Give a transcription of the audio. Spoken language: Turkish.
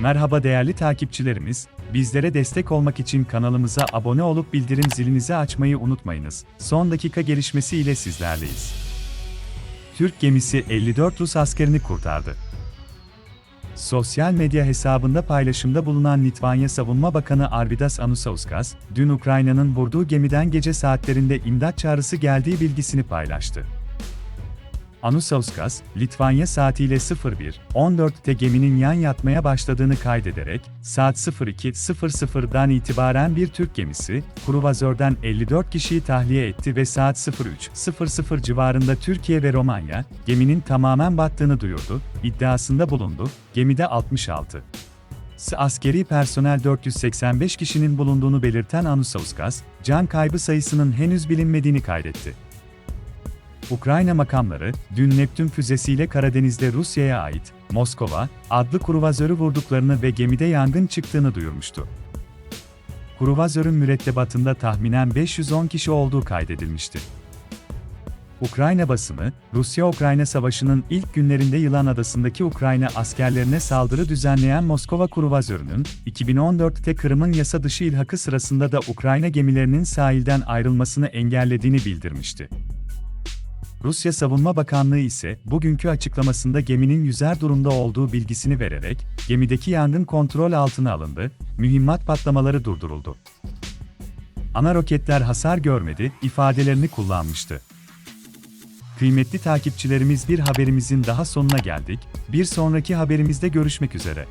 Merhaba değerli takipçilerimiz, bizlere destek olmak için kanalımıza abone olup bildirim zilinizi açmayı unutmayınız. Son dakika gelişmesi ile sizlerleyiz. Türk gemisi 54 Rus askerini kurtardı. Sosyal medya hesabında paylaşımda bulunan Litvanya Savunma Bakanı Arvidas Anusauskas, dün Ukrayna'nın vurduğu gemiden gece saatlerinde imdat çağrısı geldiği bilgisini paylaştı. Anusauskas, Litvanya saatiyle 01.14'te geminin yan yatmaya başladığını kaydederek, saat 02.00'dan itibaren bir Türk gemisi, kruvazörden 54 kişiyi tahliye etti ve saat 03.00 civarında Türkiye ve Romanya, geminin tamamen battığını duyurdu, iddiasında bulundu, gemide 66. S- askeri personel 485 kişinin bulunduğunu belirten Anusauskas, can kaybı sayısının henüz bilinmediğini kaydetti. Ukrayna makamları, dün Neptün füzesiyle Karadeniz'de Rusya'ya ait Moskova adlı kruvazörü vurduklarını ve gemide yangın çıktığını duyurmuştu. Kruvazörün mürettebatında tahminen 510 kişi olduğu kaydedilmişti. Ukrayna basını, Rusya-Ukrayna savaşının ilk günlerinde Yılan Adası'ndaki Ukrayna askerlerine saldırı düzenleyen Moskova kruvazörünün, 2014'te Kırım'ın yasa dışı ilhakı sırasında da Ukrayna gemilerinin sahilden ayrılmasını engellediğini bildirmişti. Rusya Savunma Bakanlığı ise bugünkü açıklamasında geminin yüzer durumda olduğu bilgisini vererek gemideki yangın kontrol altına alındı, mühimmat patlamaları durduruldu. Ana roketler hasar görmedi ifadelerini kullanmıştı. Kıymetli takipçilerimiz bir haberimizin daha sonuna geldik. Bir sonraki haberimizde görüşmek üzere.